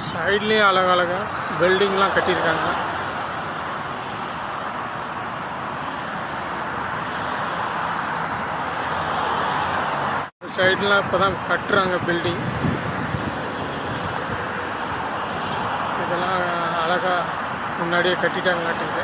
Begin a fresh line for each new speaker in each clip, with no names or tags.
சைட்லேயும் அழகழகா பில்டிங்லாம் கட்டியிருக்காங்க. சைட்லாம் இப்போ தான் கட்டுறாங்க பில்டிங் இதெல்லாம் அழகா முன்னாடியே கட்டிட்டாங்களாட்டுங்க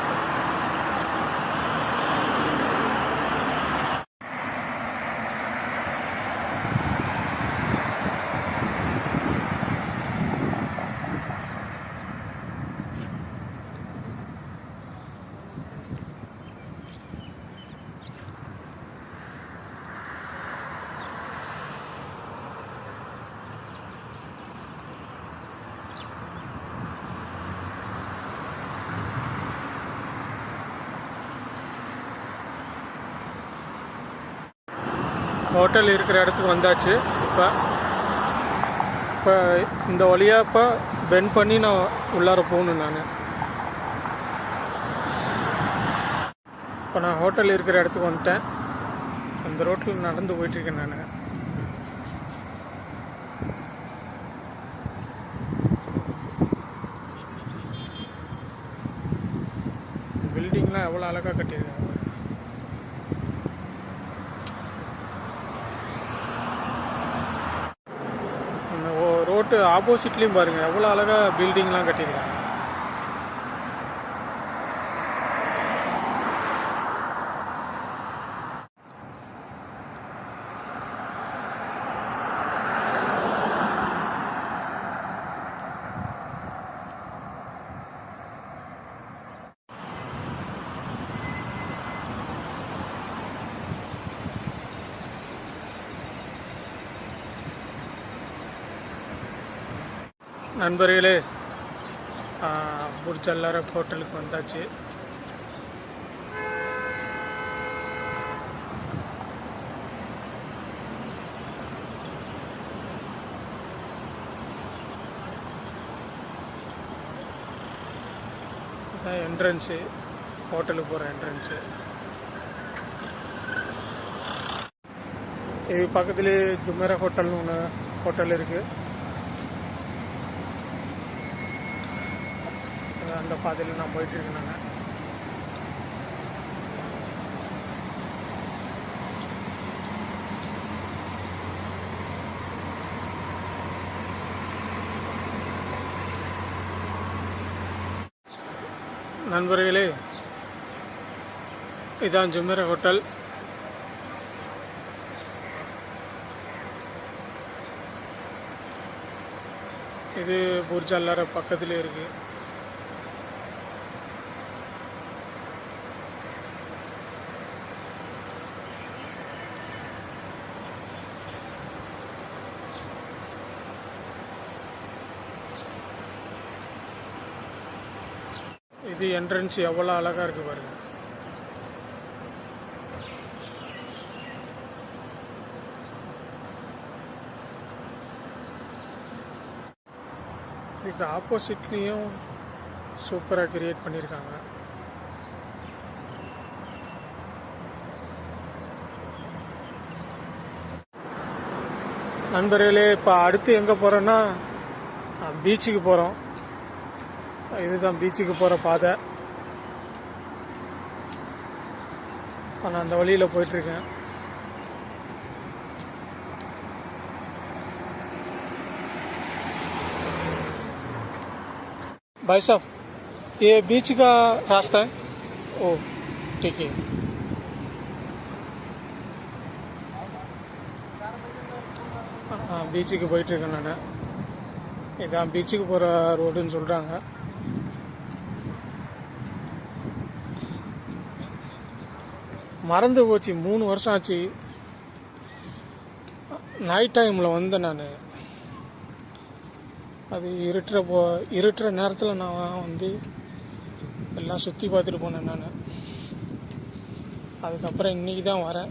ஹோட்டல் இருக்கிற இடத்துக்கு வந்தாச்சு. இப்போ இப்போ இந்த வழியாக இப்போ பெண்ட் பண்ணி நான் உள்ளார போகணும் நான். இப்போ நான் ஹோட்டல் இருக்கிற இடத்துக்கு வந்துட்டேன். அந்த ரோட்டில் நடந்து போயிட்டுருக்கேன் நான். பில்டிங்லாம் எவ்வளோ அழகாக கட்டியிருக்காங்க. ஆப்போசிட்லேயும் பாருங்க. எவ்வளோ அழகா பில்டிங்லாம் கட்டியிருக்காங்க. நண்பர்களே ஆ, புர்ஜ் அல்லாரப் ஹோட்டலுக்கு வந்தாச்சு. இதான் என்ட்ரன்ஸு ஹோட்டலுக்கு போகிற என்ட்ரன்ஸு இது பக்கத்துலேயே ஜுமேரா ஹோட்டல்னு ஒன்று ஹோட்டல் இருக்குது அந்த பாதையில் நான் போயிட்டு இருக்கேன் நான். நண்பர்களே இதான் ஜுமேரா ஹோட்டல். இது புர்ஜ் அல்லார இருக்குது இருக்கு. இது என்ட்ரன்ஸ் எவ்வளோ அழகா இருக்கு பாருங்க. இதுக்கு ஆப்போசிட்லேயும் சூப்பராக கிரியேட் பண்ணியிருக்காங்க நண்பர்களே இப்போ அடுத்து எங்கே போகிறோன்னா பீச்சுக்கு போகிறோம் இதுதான் பீச்சுக்கு போகிற பாதை இப்போ நான் அந்த வழியில் போயிட்டுருக்கேன் भाई साहब ये बीच का रास्ता है ओ ठीक है ஆ பீச்சுக்கு போயிட்டுருக்கேன் நான் இதான் பீச்சுக்கு போகிற ரோடுன்னு சொல்கிறாங்க மறந்து போச்சு. மூணு வருஷம் ஆச்சு. நைட் டைமில் வந்தேன் நான். அது இருட்டுற போ இருட்டுற நேரத்தில் நான் வந்து எல்லாம் சுற்றி பார்த்துட்டு போனேன் நான். அதுக்கப்புறம் இன்னைக்கு தான் வரேன்.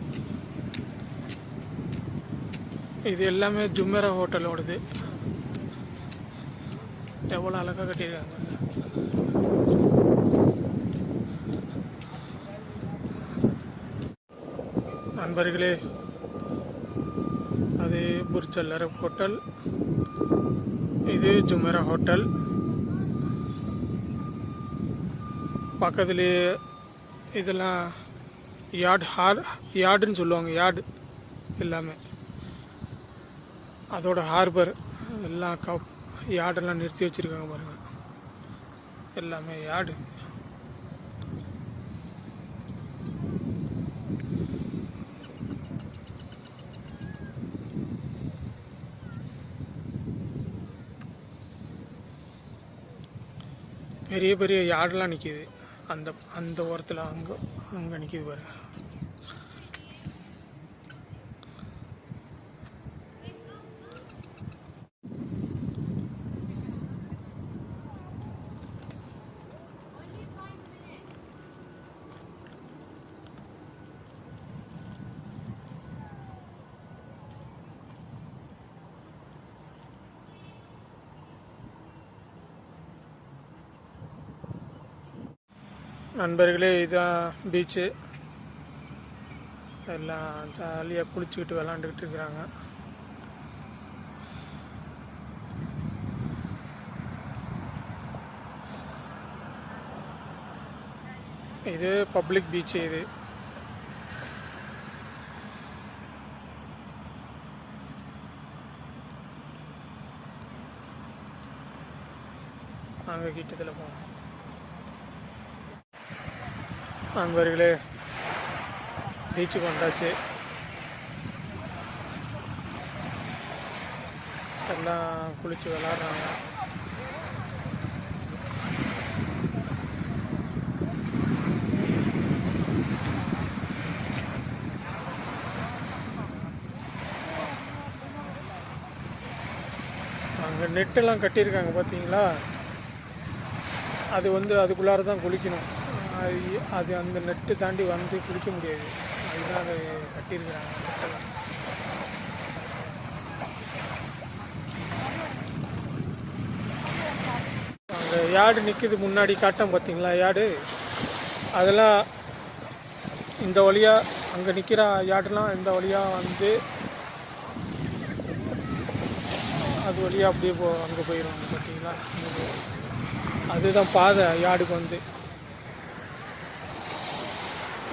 இது எல்லாமே ஜும்மேரா ஹோட்டலோடது. எவ்வளோ அழகாக கட்டியிருக்காங்க. நண்பர்களே அது புர்ஜ் அரப் ஹோட்டல். இது ஜுமேரா ஹோட்டல். பக்கத்துலேயே இதெல்லாம் யார்டு ஹார் யார்டுன்னு சொல்லுவாங்க யார்டு எல்லாமே. அதோட ஹார்பர் எல்லாம் கப் யார்டெல்லாம் நிறுத்தி வச்சுருக்காங்க பாருங்கள் எல்லாமே யார்டு. பெரிய பெரிய யார்டெலாம் நிற்கிது அந்த அந்த ஓரத்தில் அங்கே அங்கே நிற்கிது பாருங்கள் நண்பர்களே இதுதான் பீச்சு எல்லாம் ஜாலியாக குளிச்சுக்கிட்டு விளாண்டுக்கிட்டு இருக்கிறாங்க. இது பப்ளிக் பீச்சு இது. அங்கே கிட்டத்தில் போனோம். நண்பர்களே பீச்சுக்கு வந்தாச்சு எல்லாம் குளிச்சு விளாட்றாங்க. அங்கே நெட்டெல்லாம் கட்டியிருக்காங்க பார்த்தீங்களா அது வந்து அதுக்குள்ளார தான் குளிக்கணும். அது அது அந்த நெட்டு தாண்டி வந்து குளிக்க முடியாது. அதுதான் அதை கட்டியிருக்கிறாங்க. அந்த யார்டு நிற்கிது முன்னாடி காட்டம் பார்த்தீங்களா? யார்டு அதெல்லாம் இந்த வழியாக அங்கே நிற்கிற யார்டெல்லாம் இந்த வழியாக வந்து அது வழியாக அப்படியே போ அங்கே போயிடும் பார்த்தீங்களா? அதுதான் பாதை யார்டுக்கு வந்து.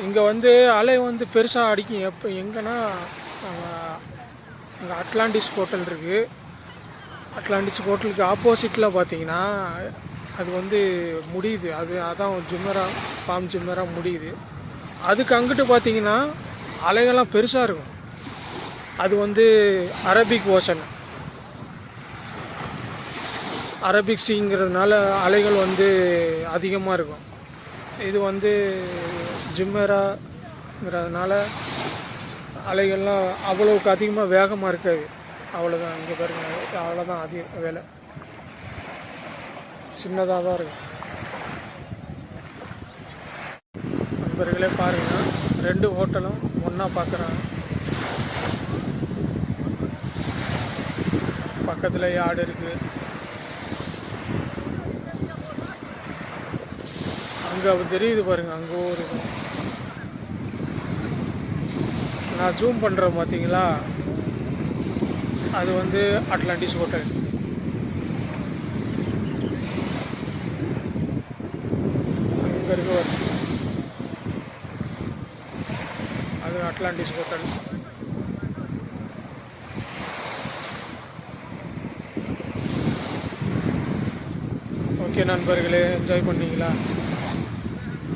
இங்கே வந்து அலை வந்து பெருசாக அடிக்கும். எப்போ எங்கன்னா இங்கே அட்லாண்டிஸ் ஹோட்டல் இருக்குது அட்லாண்டிஸ் ஹோட்டலுக்கு ஆப்போசிட்டில் பார்த்தீங்கன்னா அது வந்து முடியுது. அது அதான் ஜிம்மரா ஃபார்ம் ஜிம்மரா முடியுது. அதுக்கு அங்கிட்டு பார்த்தீங்கன்னா அலைகள்லாம் பெருசாக இருக்கும். அது வந்து அரபிக் ஓஷன் அரபிக் சீங்கிறதுனால அலைகள் வந்து அதிகமாக இருக்கும். இது வந்து ஜிம்மராங்கிறதுனால அலைகள்லாம் அவ்வளோவுக்கு அதிகமாக வேகமாக இருக்காது. அவ்வளோதான் இங்கே பாருங்க அவ்வளோதான் அதிக வேலை. சின்னதாக தான் இருக்கும் நண்பர்களே பாருங்க ரெண்டு ஹோட்டலும் ஒன்றா பார்க்குறாங்க பக்கத்தில் யாடு இருக்குது அங்கே தெரியுது பாருங்க அங்கே ஒரு இது. நான் ஜூம் பண்ணுறேன் பார்த்தீங்களா அது வந்து அட்லாண்டிஸ் ஹோட்டல் அங்கே இருக்க அது அட்லாண்டிஸ் ஹோட்டல் ஓகே நண்பர்களே என்ஜாய் பண்ணீங்களா?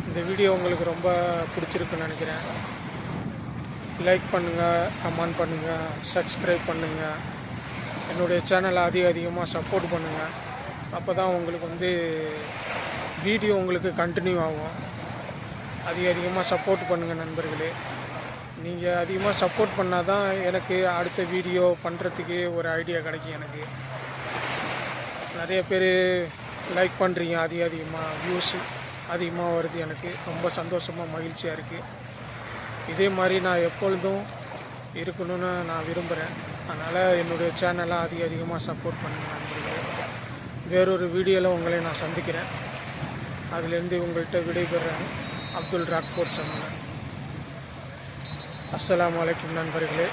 இந்த வீடியோ உங்களுக்கு ரொம்ப பிடிச்சிருக்குன்னு நினைக்கிறேன். லைக் பண்ணுங்கள் கமெண்ட் பண்ணுங்கள் சப்ஸ்கிரைப் பண்ணுங்கள் என்னுடைய சேனலை அதிக அதிகமாக சப்போர்ட் பண்ணுங்கள் அப்போ தான் உங்களுக்கு வந்து வீடியோ உங்களுக்கு கண்டினியூ ஆகும். அதிக அதிகமாக சப்போர்ட் பண்ணுங்கள் நண்பர்களே. நீங்கள் அதிகமாக சப்போர்ட் பண்ணால் தான் எனக்கு அடுத்த வீடியோ பண்ணுறதுக்கு ஒரு ஐடியா கிடைக்கும் எனக்கு. நிறைய பேர் லைக் பண்ணுறீங்க அதிக அதிகமாக வியூஸ் அதிகமாக வருது எனக்கு. ரொம்ப சந்தோஷமாக மகிழ்ச்சியாக இருக்குது இதே மாதிரி நான் எப்பொழுதும் இருக்கணும்னு நான் விரும்புகிறேன் அதனால் என்னுடைய சேனலை அதிக அதிகமாக சப்போர்ட் பண்ணுங்க வேறொரு வீடியோவில் உங்களை நான் சந்திக்கிறேன். அதுலேருந்து உங்கள்கிட்ட விடைபெறேன். அப்துல் ராக்பூர் சமன் அஸ்லாம் அலைக்கும் நண்பர்களே.